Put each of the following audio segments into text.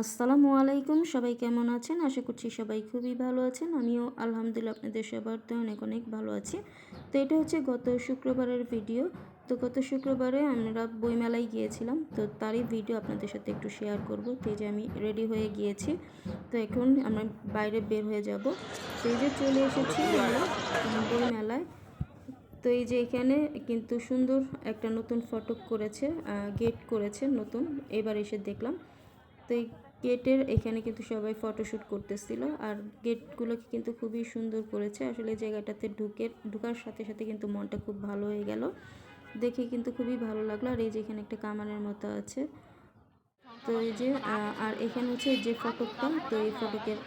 আসসালামু আলাইকুম, সবাই কেমন আছেন? আশা করছি সবাই খুবই ভালো আছেন। আমিও আলহামদুলিল্লাহ আপনাদের সবার তো অনেক অনেক ভালো আছি। তো এটা হচ্ছে গত শুক্রবারের ভিডিও। তো গত শুক্রবারে আমরা বইমেলায় গিয়েছিলাম। তো তারই ভিডিও আপনাদের সাথে একটু শেয়ার করব। তো যে আমি রেডি হয়ে গিয়েছি। তো এখন আমরা বাইরে বের হয়ে যাব। তো এই যে চলে এসেছি আমরা বইমেলায়। তো এই যে এখানে কিন্তু সুন্দর একটা নতুন ফটক করেছে গেট করেছে নতুন। এবার এসে দেখলাম। তো গেটের এখানে কিন্তু সবাই ফটোশ্যুট করতেছিল আর গেটগুলোকে কিন্তু খুবই সুন্দর করেছে। আসলে জায়গাটাতে ঢুকে, ঢুকার সাথে সাথে কিন্তু মনটা খুব ভালো হয়ে গেল। দেখে কিন্তু খুবই ভালো লাগল। আর এই যে এখানে একটা কামানের মতো আছে। তো এই যে আর এখানে হচ্ছে যে ফটকটা, তো এই ফটকের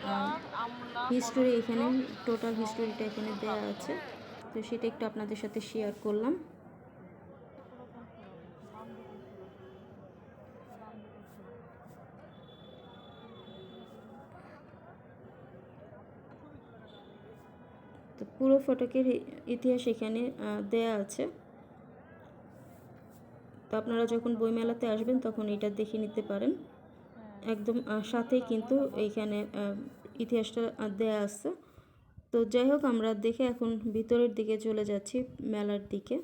হিস্টোরি এখানে টোটাল হিস্টোরিটা এখানে দেওয়া আছে। তো সেটা একটু আপনাদের সাথে শেয়ার করলাম। তো পুরো ফটকের ইতিহাস এখানে দেয়া আছে। তো আপনারা যখন বইমেলাতে আসবেন, তখন এটা দেখে নিতে পারেন। একদম সাথেই কিন্তু এইখানে ইতিহাসটা দেয়া আছে। তো যাই হোক, আমরা দেখে এখন ভিতরের দিকে চলে যাচ্ছি মেলার দিকে।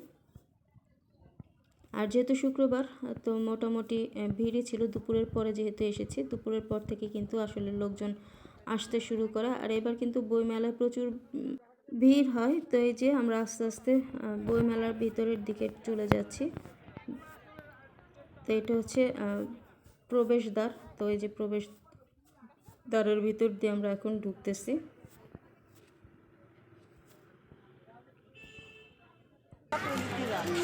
আর যেহেতু শুক্রবার, তো মোটামুটি ভিড়ই ছিল। দুপুরের পরে যেহেতু এসেছি, দুপুরের পর থেকে কিন্তু আসলে লোকজন আসতে শুরু করে। আর এবার কিন্তু বইমেলায় প্রচুর ভিড় হয়, তো এই যে আমরা আস্তে আস্তে বইমেলার ভিতরের দিকে চলে যাচ্ছি। তো এটা হচ্ছে প্রবেশদ্বার। তো এই যে প্রবেশ দ্বারের ভিতর দিয়ে আমরা এখন ঢুকতেছি।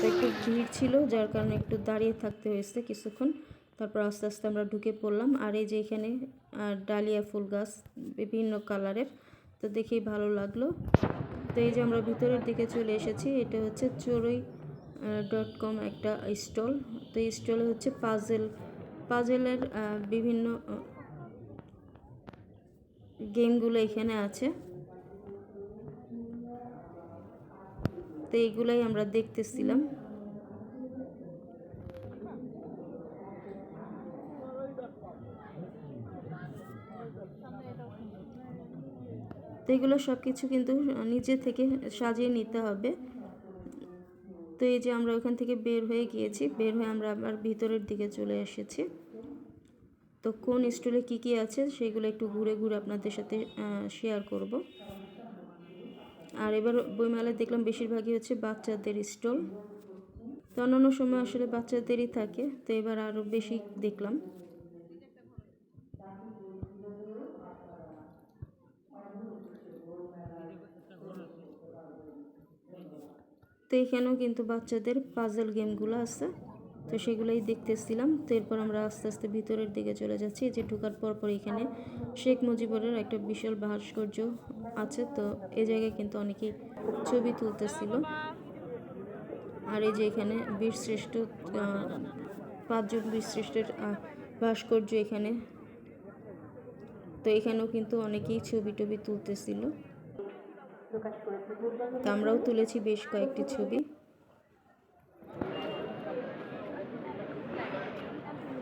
একটু ভিড় ছিল, যার কারণে একটু দাঁড়িয়ে থাকতে হয়েছে কিছুক্ষণ। তারপর আস্তে আস্তে আমরা ঢুকে পড়লাম। আর এই যে এখানে ডালিয়া ফুল গাছ, বিভিন্ন কালারের। তো দেখেই ভালো লাগল। তো এই যে আমরা ভিতরের দিকে চলে এসেছি, এটা হচ্ছে চড়ুই ডট কম একটা স্টল। তো এই স্টলে হচ্ছে পাজেল পাজেলের বিভিন্ন গেমগুলো এখানে আছে। তো এইগুলোই আমরা দেখতেছিলাম। এগুলো সব কিছু কিন্তু নিজে থেকে সাজিয়ে নিতে হবে। তো এই যে আমরা ওখান থেকে বের হয়ে গিয়েছি, বের হয়ে আমরা আবার ভিতরের দিকে চলে এসেছি। তো কোন স্টলে কি কি আছে সেগুলো একটু ঘুরে ঘুরে আপনাদের সাথে শেয়ার করব। আর এবার বইমেলায় দেখলাম বেশিরভাগই হচ্ছে বাচ্চাদের স্টল। তো অন্যান্য সময় আসলে বাচ্চাদেরই থাকে, তো এবার আরও বেশি দেখলাম। তো এখানেও কিন্তু বাচ্চাদের পাজল গেমগুলো আছে। তো সেগুলোই দেখতেছিলাম। তো এরপর আমরা আস্তে আস্তে ভিতরের দিকে চলে যাচ্ছি। যে ঢোকার পর পর এখানে শেখ মুজিবুরের একটা বিশাল ভাস্কর্য আছে। তো এই জায়গায় কিন্তু অনেকেই ছবি তুলতেছিল। আর এই যে এখানে বীরশ্রেষ্ঠ পাঁচজন বীরশ্রেষ্ঠের ভাস্কর্য এখানে। তো এখানেও কিন্তু অনেকেই ছবি টবি তুলতেছিল। তো আমরাও তুলেছি বেশ কয়েকটি ছবি।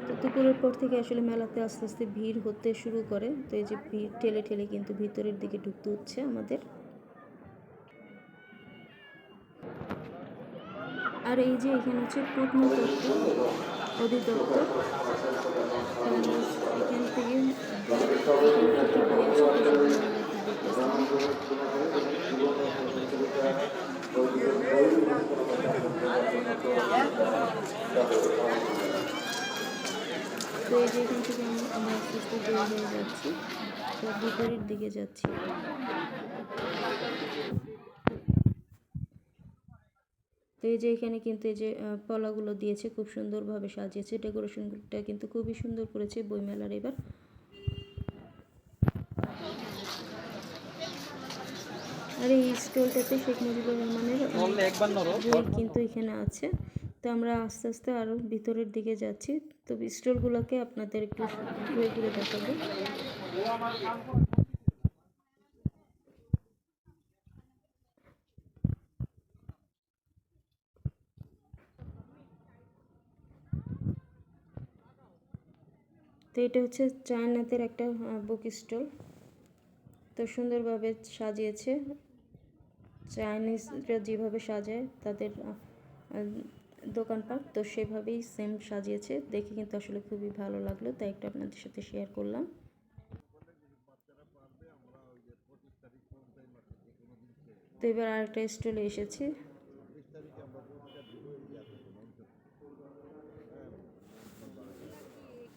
তো দুপুরের পর থেকে আসলে মেলাতে আস্তে আস্তে ভিড় হতে শুরু করে। তো এই যে ভিড়, ঠেলে ঠেলে কিন্তু ভিতরের দিকে ঢুকতে হচ্ছে আমাদের। আর এই যে এখানে হচ্ছে প্রত্নতত্ত্ব অধিদপ্তর। এখান থেকে তো এই যে থেকে আমরা আস্তে আস্তে বের হয়ে যাচ্ছি। তো ভিতরের দিকে যাচ্ছি। তো এই যে এখানে কিন্তু এই যে পলাগুলো দিয়েছে, খুব সুন্দরভাবে সাজিয়েছে। ডেকোরেশনটা কিন্তু খুবই সুন্দর করেছে বইমেলার এবার। আর এই স্টলটাতে শেখ মুজিবুর রহমানের বই কিন্তু এখানে আছে। তো আমরা আস্তে আস্তে আরও ভিতরের দিকে যাচ্ছি। তো স্টলগুলোকে আপনাদের একটু ঘুরে ঘুরে দেখাবো। তো এটা হচ্ছে চায়নাতের একটা বুক স্টল। তো সুন্দরভাবে সাজিয়েছে। চাইনিজরা যেভাবে সাজায় তাদের দোকানপাট, তো সেভাবেই সেম সাজিয়েছে। দেখে কিন্তু আসলে খুবই ভালো লাগল, তাই একটু আপনাদের সাথে শেয়ার করলাম। তো এবার আরেকটা স্টলে এসেছি।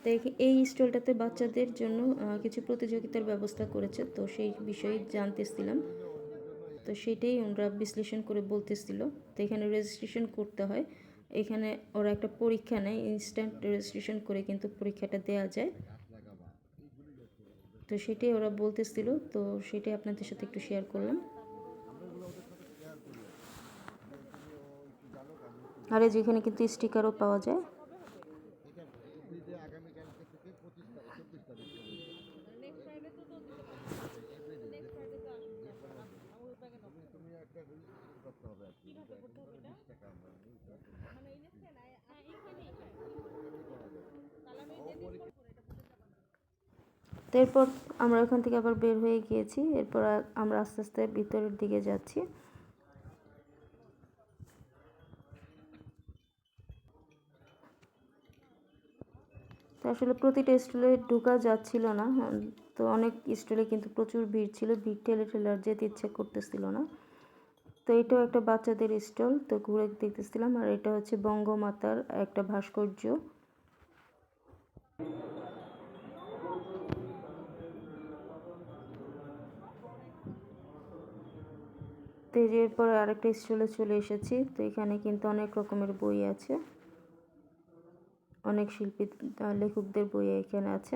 তো এই- এই স্টলটাতে বাচ্চাদের জন্য কিছু প্রতিযোগিতার ব্যবস্থা করেছে, তো সেই বিষয়ে জানতেছিলাম। তো সেটাই ওরা বিশ্লেষণ করে বলতেছিল। তো এখানে রেজিস্ট্রেশন করতে হয়। এখানে ওরা একটা পরীক্ষা নেয় ইনস্ট্যান্ট রেজিস্ট্রেশন করে কিন্তু পরীক্ষাটা দেওয়া যায়। তো সেটাই ওরা বলতেছিল। তো সেটাই আপনাদের সাথে একটু শেয়ার করলাম। আর যেখানে কিন্তু স্টিকারও পাওয়া যায়। তো এরপর আমরা ওখান থেকে আবার বের হয়ে গিয়েছি, এরপর আমরা আস্তে আস্তে ভিতরের দিকে যাচ্ছি। আসলে প্রতিটা স্টলে ঢোকা যাচ্ছিল না তো অনেক স্টলে কিন্তু প্রচুর ভিড় ছিল, ভিড় ঠেলে ঠেলে আর যেতে ইচ্ছে করতেছিল না। তো এটাও একটা বাচ্চাদের স্টল, তো ঘুরে দেখতেছিলাম, আর এটা হচ্ছে বঙ্গমাতার একটা ভাস্কর্য। তো পর এরপর আরেকটা স্টলে চলে এসেছি। তো এখানে কিন্তু অনেক রকমের বই আছে। অনেক শিল্পী লেখকদের বই এখানে আছে।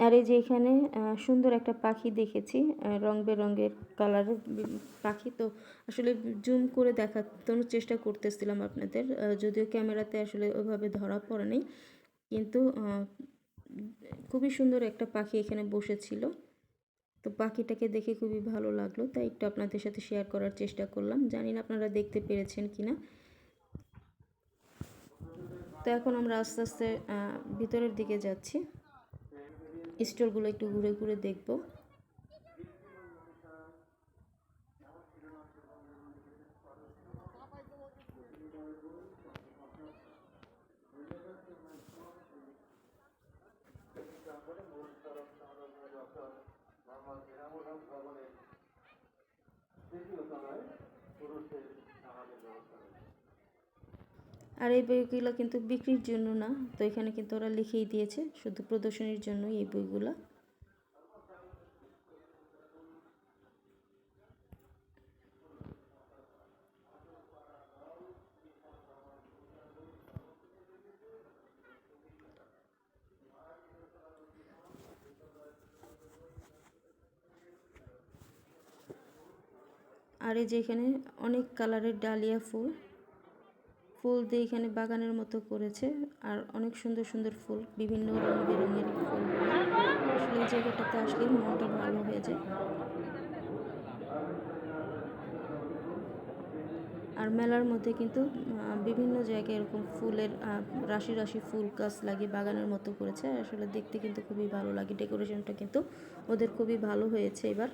আর এই যে এখানে সুন্দর একটা পাখি দেখেছি রং বেরঙের কালারের পাখি। তো আসলে জুম করে দেখানোর চেষ্টা করতেছিলাম আপনাদের যদিও ক্যামেরাতে আসলে ওইভাবে ধরা পড়ে নাই, কিন্তু খুবই সুন্দর একটা পাখি এখানে বসেছিল। তো পাখিটাকে দেখে খুবই ভালো লাগল, তাই একটু আপনাদের সাথে শেয়ার করার চেষ্টা করলাম। জানি না আপনারা দেখতে পেরেছেন কি না তো এখন আমরা আস্তে আস্তে ভিতরের দিকে যাচ্ছি। স্টলগুলো একটু ঘুরে ঘুরে দেখব। আর এই বইগুলো কিন্তু বিক্রির জন্য না, তো এখানে কিন্তু ওরা লিখেই দিয়েছে, শুধু প্রদর্শনীর জন্যই এই বইগুলো। আর এই যে এখানে অনেক কালারের ডালিয়া ফুল। ফুল দিয়ে এখানে বাগানের মতো করেছে। আর অনেক সুন্দর সুন্দর ফুল, বিভিন্ন রং বেরঙের ফুল। আসলে এই জায়গাটাতে আসলে মনটা ভালো হয়ে যায়। আর মেলার মধ্যে কিন্তু বিভিন্ন জায়গায় এরকম ফুলের রাশি রাশি ফুল গাছ লাগিয়ে বাগানের মতো করেছে। আসলে দেখতে কিন্তু খুবই ভালো লাগে। ডেকোরেশনটা কিন্তু ওদের খুবই ভালো হয়েছে এবার।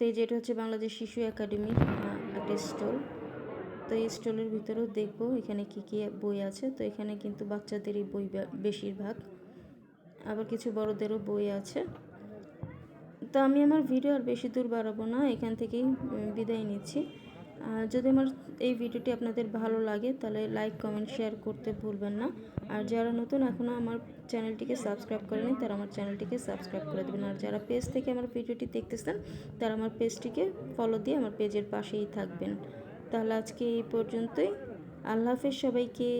তো এই যেটা হচ্ছে বাংলাদেশ শিশু একাডেমির একটা স্টল। তো এই স্টলের ভিতরেও দেখব এখানে কি কি বই আছে। তো এখানে কিন্তু বাচ্চাদেরই বই বেশিরভাগ। আবার কিছু বড়দেরও বই আছে। তো আমি আমার ভিডিও আর বেশি দূর বাড়াবো না, এখান থেকেই বিদায় নিচ্ছি। যদি আমার এই ভিডিওটি আপনাদের ভালো লাগে, তাহলে লাইক কমেন্ট শেয়ার করতে ভুলবেন না। আর যারা নতুন এখনও আমার চ্যানেলটিকে সাবস্ক্রাইব করেনি, তারা আমার চ্যানেলটিকে সাবস্ক্রাইব করে দেবেন। আর যারা পেজ থেকে আমার ভিডিওটি দেখতেছেন, তারা আমার পেজটিকে ফলো দিয়ে আমার পেজের পাশেই থাকবেন। তাহলে আজকে এই পর্যন্তই। আল্লাহ হাফেজ সবাইকে।